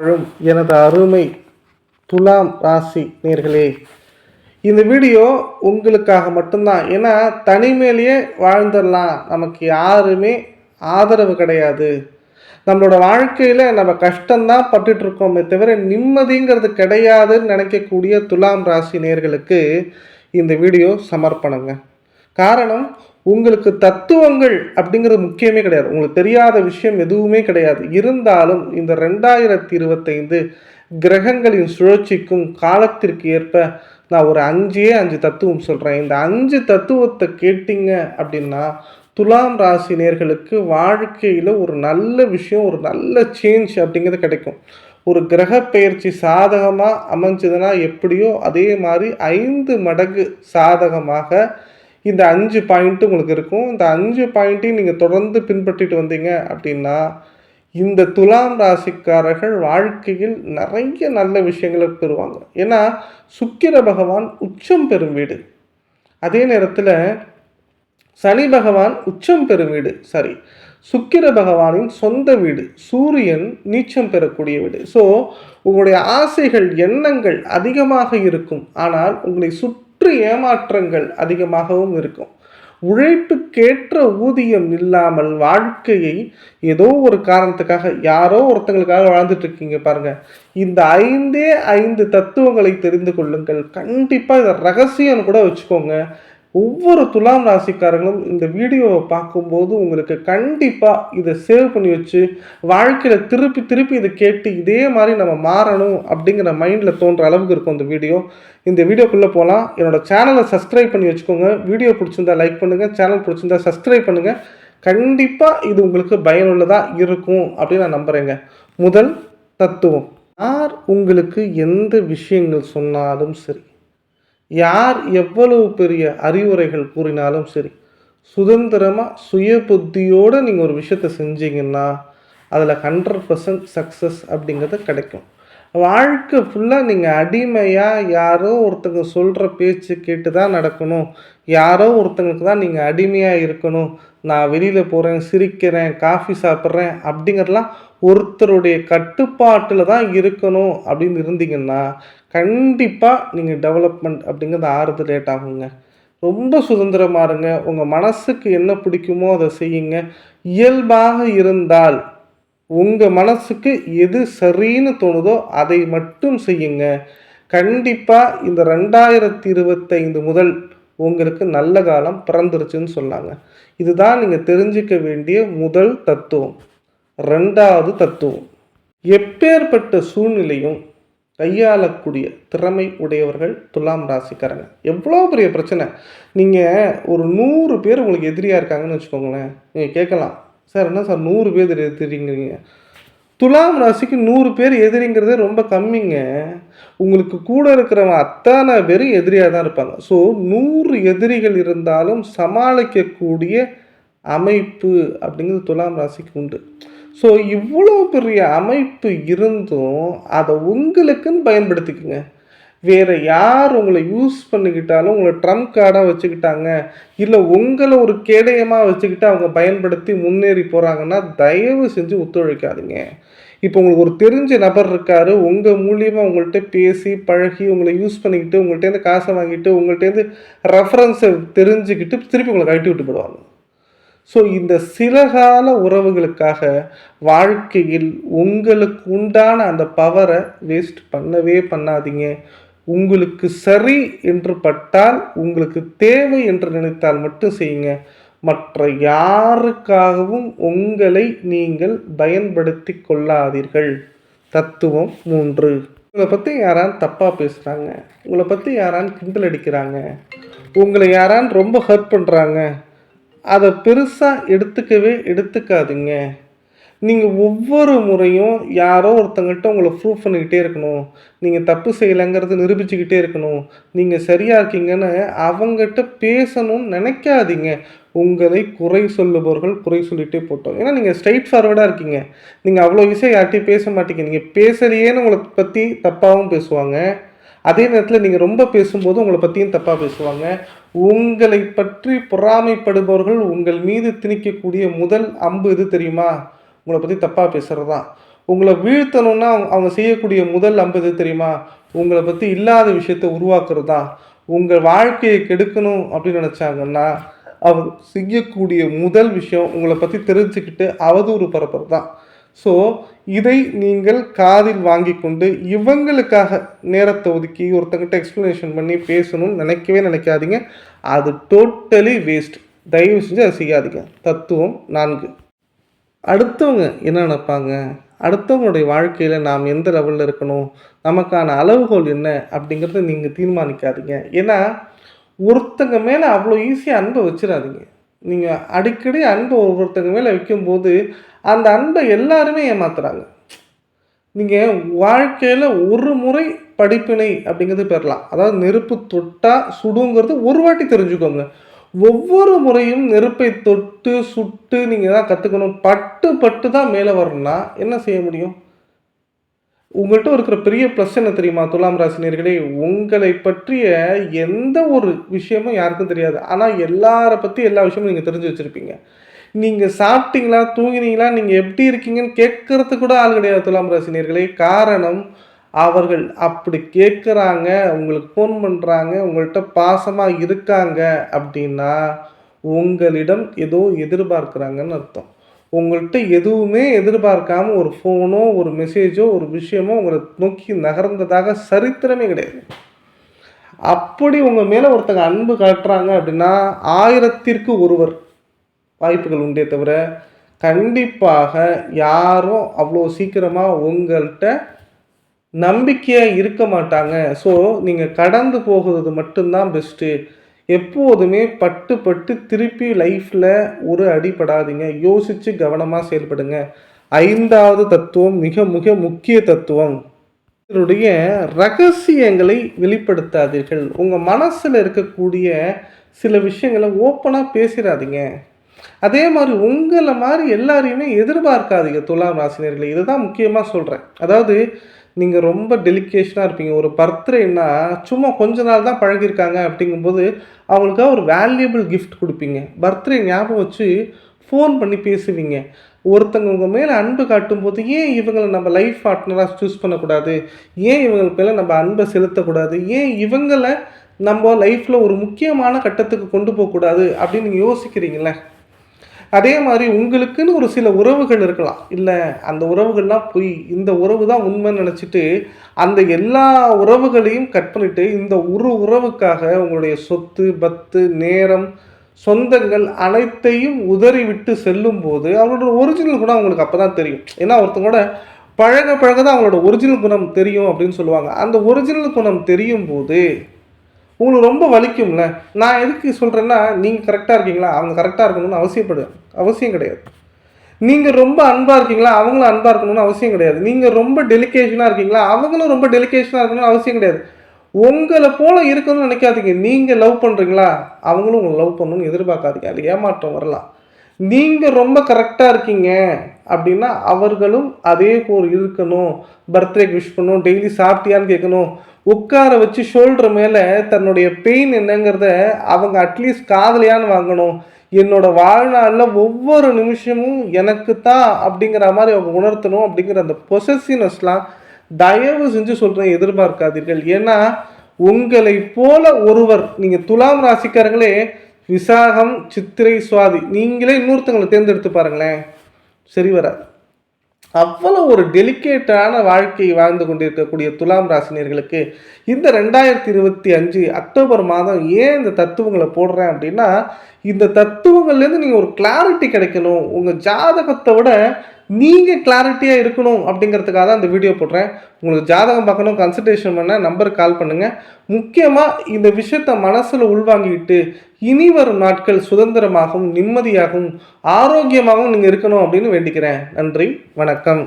வாழும் எனது அருமை துலாம் ராசி நேர்களே இந்த வீடியோ உங்களுக்காக மட்டும்தான். ஏன்னா தனிமையிலேயே வாழ்ந்துடலாம். நமக்கு யாருமே ஆதரவு கிடையாது. நம்மளோட வாழ்க்கையில் நம்ம கஷ்டம்தான் பட்டுட்டு இருக்கோமே தவிர நிம்மதிங்கிறது கிடையாதுன்னு நினைக்கக்கூடிய துலாம் ராசி நேர்களுக்கு இந்த வீடியோ சமர்ப்பணங்க. காரணம் உங்களுக்கு தத்துவங்கள் அப்படிங்கிறது முக்கியமே கிடையாது. உங்களுக்கு தெரியாத விஷயம் எதுவுமே கிடையாது. இருந்தாலும் இந்த ரெண்டாயிரத்தி இருபத்தைந்து கிரகங்களின் சுழற்சிக்கும் காலத்திற்கு ஏற்ப நான் ஒரு அஞ்சே அஞ்சு தத்துவம் சொல்கிறேன் இந்த அஞ்சு தத்துவத்தை கேட்டிங்க அப்படின்னா துலாம் ராசி நேர்களுக்கு வாழ்க்கையில் ஒரு நல்ல விஷயம் ஒரு நல்ல சேஞ்ச் அப்படிங்கிறது கிடைக்கும். ஒரு கிரக பெயர்ச்சி சாதகமாக அமைஞ்சதுன்னா எப்படியோ அதே மாதிரி ஐந்து மடங்கு சாதகமாக இந்த அஞ்சு பாயிண்ட்டு உங்களுக்கு இருக்கும். இந்த அஞ்சு பாயிண்ட்டையும் நீங்கள் தொடர்ந்து பின்பற்றிட்டு வந்தீங்க அப்படின்னா இந்த துலாம் ராசிக்காரர்கள் வாழ்க்கையில் நிறைய நல்ல விஷயங்களை பெறுவாங்க. ஏன்னா சுக்கிர பகவான் உச்சம் பெறும் வீடு. அதே நேரத்தில் சனி பகவான் உச்சம் பெறும் வீடு. சாரி சுக்கிர பகவானின் சொந்த வீடு. சூரியன் நீச்சம் பெறக்கூடிய வீடு. ஸோ உங்களுடைய ஆசைகள் எண்ணங்கள் அதிகமாக இருக்கும். ஆனால் உங்களை சுற்றி சுற்று ஏமாற்றங்கள் அதிகமாகவும் இருக்கும். உழைப்புக்கேற்ற ஊதியம் இல்லாமல் வாழ்க்கையை ஏதோ ஒரு காரணத்துக்காக யாரோ ஒருத்தங்களுக்காக வாழ்ந்துட்டு இருக்கீங்க பாருங்க. இந்த ஐந்தே ஐந்து தத்துவங்களை தெரிந்து கொள்ளுங்கள். கண்டிப்பாக இதை ரகசியம் கூட வச்சுக்கோங்க. ஒவ்வொரு துலாம் ராசிக்காரங்களும் இந்த வீடியோவை பார்க்கும்போது உங்களுக்கு கண்டிப்பாக இதை சேவ் பண்ணி வச்சு வாழ்க்கையில் திருப்பி திருப்பி இதை கேட்டு இதே மாதிரி நம்ம மாறணும் அப்படிங்கிற மைண்டில் தோன்ற அளவுக்கு இருக்கும் இந்த வீடியோ. இந்த வீடியோக்குள்ளே போகலாம் என்னோடய சேனலை சப்ஸ்கிரைப் பண்ணி வச்சுக்கோங்க. வீடியோ பிடிச்சிருந்தா லைக் பண்ணுங்கள் சேனல் பிடிச்சிருந்தா சப்ஸ்கிரைப் பண்ணுங்கள் கண்டிப்பாக இது உங்களுக்கு பயனுள்ளதாக இருக்கும் அப்படின்னு நான் நம்புகிறேங்க முதல் தத்துவம். யார் உங்களுக்கு எந்த விஷயங்கள் சொன்னாலும் சரி யார் எவ்வளவு பெரிய அறிவுரைகள் கூறினாலும் சரி சுதந்திரமாக சுய புத்தியோடு நீங்கள் ஒரு விஷயத்தை செஞ்சீங்கன்னா அதில் ஹண்ட்ரட் பர்சன்ட் சக்ஸஸ் அப்படிங்கிறது கிடைக்கும். வாழ்க்கை ஃபுல்லாக நீங்கள் அடிமையாக யாரோ ஒருத்தங்க சொல்கிற பேச்சு கேட்டு தான் நடக்கணும். யாரோ ஒருத்தங்களுக்கு தான் நீங்கள் அடிமையாக இருக்கணும். நான் வெளியில் போகிறேன் சிரிக்கிறேன் காஃபி சாப்பிட்றேன் அப்படிங்கிறதுலாம் ஒருத்தருடைய கட்டுப்பாட்டில் தான் இருக்கணும் அப்படின்னு இருந்தீங்கன்னா கண்டிப்பாக நீங்கள் டெவலப்மெண்ட் அப்படிங்கிறது ஆறுது லேட் ஆகுங்க. ரொம்ப சுதந்திரமாக இருங்க. உங்கள் மனசுக்கு என்ன பிடிக்குமோ அதை செய்யுங்க. இயல்பாக இருந்தால் உங்கள் மனசுக்கு எது சரின்னு தோணுதோ அதை மட்டும் செய்யுங்க. கண்டிப்பாக இந்த ரெண்டாயிரத்தி இருபத்தைந்து முதல் உங்களுக்கு நல்ல காலம் பிறந்துருச்சுன்னு சொன்னாங்க. இதுதான் நீங்கள் தெரிஞ்சிக்க வேண்டிய முதல் தத்துவம். ரெண்டாவது தத்துவம். எப்பேற்பட்ட சூழ்நிலையும் கையாளக்கூடிய திறமை உடையவர்கள் துலாம் ராசிக்காரங்க. எவ்வளோ பெரிய பிரச்சனை. நீங்கள் ஒரு நூறு பேர் உங்களுக்கு எதிரியாக இருக்காங்கன்னு வச்சுக்கோங்களேன். நீங்கள் கேட்கலாம். சார் என்ன சார் நூறு பேர் எதிரிங்கிறீங்க. துலாம் ராசிக்கு நூறு பேர் எதிரிங்கிறதே ரொம்ப கம்மிங்க. உங்களுக்கு கூட இருக்கிறவன் அத்தனை பேரும் எதிரியாக தான் இருப்பாங்க. ஸோ நூறு எதிரிகள் இருந்தாலும் சமாளிக்கக்கூடிய அமைப்பு அப்படிங்கிறது துலாம் ராசிக்கு உண்டு. ஸோ இவ்வளோ பெரிய அமைப்பு இருந்தும் அதை உங்களுக்குன்னு பயன்படுத்திக்கோங்க. வேறு யார் உங்களை யூஸ் பண்ணிக்கிட்டாலும் உங்களை ட்ரம்ப் கார்டாக வச்சுக்கிட்டாங்க இல்லை உங்களை ஒரு கேடயமாக வச்சுக்கிட்டு அவங்க பயன்படுத்தி முன்னேறி போகிறாங்கன்னா தயவு செஞ்சு ஒத்துழைக்காதீங்க. இப்போ உங்களுக்கு ஒரு தெரிஞ்ச நபர் இருக்கார் உங்கள் மூலியமாக உங்கள்கிட்ட பேசி பழகி உங்களை யூஸ் பண்ணிக்கிட்டு உங்கள்கிட்டேருந்து காசை வாங்கிட்டு உங்கள்கிட்டேருந்து ரெஃபரன்ஸை தெரிஞ்சுக்கிட்டு திருப்பி உங்களை கழட்டி விட்டு போடுவாங்க. ஸோ இந்த சில கால உறவுகளுக்காக வாழ்க்கையில் உங்களுக்கு உண்டான அந்த பவரை வேஸ்ட் பண்ணவே பண்ணாதீங்க. உங்களுக்கு சரி என்று பட்டால் உங்களுக்கு தேவை என்று நினைத்தால் மட்டும் செய்யுங்க. மற்ற யாருக்காகவும் உங்களை நீங்கள் பயன்படுத்தி கொள்ளாதீர்கள். தத்துவம் மூன்று. உங்களை பற்றி யாரான் தப்பாக பேசுகிறாங்க உங்களை பற்றி யாரான் கிண்டல் அடிக்கிறாங்க. உங்களை யாரான் ரொம்ப ஹர்ட் பண்ணுறாங்க அதை பெருசாக எடுத்துக்கவே எடுத்துக்காதீங்க. நீங்கள் ஒவ்வொரு முறையும் யாரோ ஒருத்தங்கிட்ட உங்களை ப்ரூவ் பண்ணிக்கிட்டே இருக்கணும். நீங்கள் தப்பு செய்யலைங்கிறது நிரூபிச்சுக்கிட்டே இருக்கணும். நீங்கள் சரியாக இருக்கீங்கன்னு அவங்ககிட்ட பேசணும்னு நினைக்காதீங்க. உங்களை குறை சொல்லுபவர்கள் குறை சொல்லிகிட்டே போட்டோம். ஏன்னா நீங்கள் ஸ்ட்ரைட் ஃபார்வர்டாக இருக்கீங்க. நீங்கள் அவ்வளோ ஈஸியாக யார்ட்டையும் பேச மாட்டீங்க. நீங்கள் பேசலையேன்னு உங்களை பற்றி தப்பாகவும் பேசுவாங்க. அதே நேரத்தில் நீங்கள் ரொம்ப பேசும்போது உங்களை பற்றியும் தப்பாக பேசுவாங்க. உங்களை பற்றி பொறாமைப்படுபவர்கள் உங்கள் மீது திணிக்கக்கூடிய முதல் அம்பு எது தெரியுமா? உங்களை பற்றி தப்பாக பேசுகிறது தான் உங்களை வீழ்த்தணும்னா அவங்க- அவங்க செய்யக்கூடிய முதல் அம்பு எது தெரியுமா? உங்களை பற்றி இல்லாத விஷயத்தை உருவாக்குறது? தான் உங்கள் வாழ்க்கையை கெடுக்கணும் அப்படின்னு நினச்சாங்கன்னா அவர் செய்யக்கூடிய முதல் விஷயம் உங்களை பற்றி தெரிஞ்சுக்கிட்டு அவதூறு பரப்புறது? தான் ஸோ இதை நீங்கள் காதில் வாங்கி கொண்டு இவங்களுக்காக நேரத்தை ஒதுக்கி ஒருத்தங்கிட்ட எக்ஸ்ப்ளனேஷன் பண்ணி பேசணும்னு நினைக்கவே நினைக்காதீங்க. அது டோட்டலி வேஸ்ட் தயவு செஞ்சு அதை செய்யாதீங்க. தத்துவம் நான்கு. அடுத்தவங்க என்ன நினைப்பாங்க? அடுத்தவங்களுடைய வாழ்க்கையில் நாம் எந்த லெவலில் இருக்கணும்? நமக்கான அளவுகோல் என்ன? அப்படிங்கிறத நீங்கள் தீர்மானிக்காதீங்க. ஏன்னா ஒருத்தங்க மேலே அவ்வளோ ஈஸியாக அன்பை வச்சிடாதீங்க நீங்கள் அடிக்கடி அன்பை ஒருத்தங்க மேலே வைக்கும்போது அந்த அன்பை எல்லாருமே ஏமாத்துறாங்க. நீங்கள் வாழ்க்கையில் ஒரு முறை படிப்பினை அப்படிங்கிறது பெறலாம். அதாவது நெருப்பு தொட்டால் சுடுங்கிறது ஒரு வாட்டி தெரிஞ்சுக்கோங்க. ஒவ்வொரு முறையும் நெருப்பை தொட்டு சுட்டு நீங்கள் தான் கற்றுக்கணும் பட்டு பட்டு தான் மேலே வரணும்னா என்ன செய்ய முடியும்? உங்கள்கிட்ட இருக்கிற பெரிய ப்ளஸ் என்ன தெரியுமா? துலாம் ராசினியர்களே உங்களை பற்றிய எந்த ஒரு விஷயமும் யாருக்கும் தெரியாது. ஆனால் எல்லாரை பற்றி எல்லா விஷயமும் நீங்கள் தெரிஞ்சு வச்சுருப்பீங்க. நீங்கள் சாப்பிட்டீங்களா தூங்கினீங்களா நீங்கள் எப்படி இருக்கீங்கன்னு கேட்கறது கூட ஆள் கிடையாது துலாம் ராசினியர்களே காரணம் அவர்கள் அப்படி கேட்குறாங்க உங்களுக்கு ஃபோன் பண்ணுறாங்க உங்கள்கிட்ட பாசமாக இருக்காங்க அப்படின்னா உங்களிடம் ஏதோ எதிர்பார்க்குறாங்கன்னு அர்த்தம். உங்கள்கிட்ட எதுவுமே எதிர்பார்க்காம ஒரு ஃபோனோ ஒரு மெசேஜோ ஒரு விஷயமோ உங்களை நோக்கி நகர்ந்ததாக சரித்திரமே கிடையாது. அப்படி உங்கள் மேலே ஒருத்தங்க அன்பு காட்டுறாங்க அப்படின்னா ஆயிரத்திற்கு ஒருவர் வாய்ப்புகள் உண்டே தவிர கண்டிப்பாக யாரும் அவ்வளோ சீக்கிரமாக உங்கள்கிட்ட நம்பிக்கையாக இருக்க மாட்டாங்க. ஸோ நீங்கள் கடந்து போகிறது மட்டும்தான் பெஸ்ட்டு எப்போதுமே பட்டு பட்டு திருப்பி லைஃப்பில் ஒரு அடிபடாதீங்க. யோசித்து கவனமாக செயல்படுங்க. ஐந்தாவது தத்துவம் மிக மிக முக்கிய தத்துவம். இதனுடைய ரகசியங்களை வெளிப்படுத்தாதீர்கள். உங்கள் மனசில் இருக்கக்கூடிய சில விஷயங்களை ஓப்பனாக பேசிடாதீங்க. அதே மாதிரி உங்களை மாதிரி எல்லாரையுமே எதிர்பார்க்காதீங்க துலாம் ராசினியர்களை. இதுதான் முக்கியமாக சொல்கிறேன் அதாவது நீங்கள் ரொம்ப டெலிகேஷனாக இருப்பீங்க. ஒரு பர்த்டேன்னா சும்மா கொஞ்ச நாள் தான் பழகியிருக்காங்க அப்படிங்கும்போது அவங்களுக்காக ஒரு வேல்யூபிள் கிஃப்ட் கொடுப்பீங்க. பர்த்டே ஞாபகம் வச்சு ஃபோன் பண்ணி பேசுவீங்க. ஒருத்தங்க உங்கள் மேலே அன்பு காட்டும் போது ஏன் இவங்களை நம்ம லைஃப் பார்ட்னராக சூஸ் பண்ணக்கூடாது? ஏன் இவங்களுக்கு மேலே நம்ம அன்பை செலுத்தக்கூடாது? ஏன் இவங்களை நம்ம லைஃப்பில் ஒரு முக்கியமான கட்டத்துக்கு கொண்டு போகக்கூடாது அப்படின்னு நீங்கள் யோசிக்கிறீங்களே அதே மாதிரி உங்களுக்குன்னு ஒரு சில உறவுகள் இருக்கலாம். இல்லை அந்த உறவுகள்லாம் பொய். இந்த உறவு தான் உண்மைன்னு நினச்சிட்டு அந்த எல்லா உறவுகளையும் கட் பண்ணிவிட்டு இந்த ஒரு உறவுக்காக உங்களுடைய சொத்து பத்து நேரம் சொந்தங்கள் அனைத்தையும் உதறி விட்டு செல்லும் போது அவங்களோட ஒரிஜினல் குணம் அவங்களுக்கு அப்போ தான் தெரியும். ஏன்னா ஒருத்தவங்களோட பழக பழக தான் அவங்களோட ஒரிஜினல் குணம் தெரியும் அப்படின்னு சொல்லுவாங்க. அந்த ஒரிஜினல் குணம் தெரியும் போது உங்களுக்கு ரொம்ப வலிக்கும்ல? நான் எதுக்கு சொல்கிறேன்னா நீங்கள் கரெக்டாக இருக்கீங்களா? அவங்க கரெக்டாக இருக்கணும்னு அவசியப்படுவேன். அவசியம் கிடையாது. நீங்கள் ரொம்ப அன்பாக இருக்கீங்களா? அவங்களும் அன்பாக இருக்கணும்னு அவசியம் கிடையாது. நீங்கள் ரொம்ப டெலிகேஷனாக இருக்கீங்களா? அவங்களும் ரொம்ப டெலிகேஷனாக இருக்கணும்னு அவசியம் கிடையாது. உங்களை போல இருக்கணும்னு நினைக்காதீங்க. நீங்கள் லவ் பண்ணுறீங்களா அவங்களும் உங்களை லவ் பண்ணணும்னு எதிர்பார்க்காதீங்க. அது ஏமாற்றம் வரலாம். நீங்கள் ரொம்ப கரெக்டாக இருக்கீங்க அப்படின்னா அவர்களும் அதே போல் இருக்கணும். பர்த்டேக்கு விஷ் பண்ணணும். டெய்லி சாப்பிட்டியான்னு கேட்கணும். உட்கார வச்சு ஷோல்டர் மேலே தன்னுடைய பெயின் என்னங்கிறத அவங்க அட்லீஸ்ட் காதலியான்னு வாங்கணும். என்னோட வாழ்நாளில் ஒவ்வொரு நிமிஷமும் எனக்கு தான் அப்படிங்கிற மாதிரி அவங்க உணர்த்தணும் அப்படிங்கிற அந்த பொசசினஸ்லாம் தயவு செஞ்சு சொல்கிறேன் எதிர்பார்க்காதீர்கள். ஏன்னா உங்களை போல ஒருவர் நீங்கள் துலாம் ராசிக்காரங்களே விசாகம் சித்திரை சுவாதி நீங்களே இன்னொருத்தங்களை தேர்ந்தெடுத்து பாருங்களேன். சரி வராது. அவ்வளோ ஒரு டெலிகேட்டான வாழ்க்கையை வாழ்ந்து கொண்டிருக்கக்கூடிய துலாம் ராசினியர்களுக்கு இந்த ரெண்டாயிரத்தி இருபத்தி அஞ்சு அக்டோபர் மாதம் ஏன் இந்த தத்துவங்களை போடுறேன் அப்படின்னா இந்த தத்துவங்கள்லேருந்து நீங்கள் ஒரு கிளாரிட்டி கிடைக்கணும். உங்கள் ஜாதகத்தை விட நீங்கள் கிளாரிட்டியாக இருக்கணும் அப்படிங்கிறதுக்காக தான் இந்த வீடியோ போடுறேன். உங்களுக்கு ஜாதகம் பார்க்கணும் கன்சல்டேஷன் பண்ண நம்பருக்கு கால் பண்ணுங்கள் முக்கியமாக இந்த விஷயத்தை மனசில் உள்வாங்கிட்டு இனி வரும் நாட்கள் சுதந்திரமாகவும் நிம்மதியாகவும் ஆரோக்கியமாகவும் நீங்கள் இருக்கணும் அப்படின்னு வேண்டிக்கிறேன். நன்றி வணக்கம்.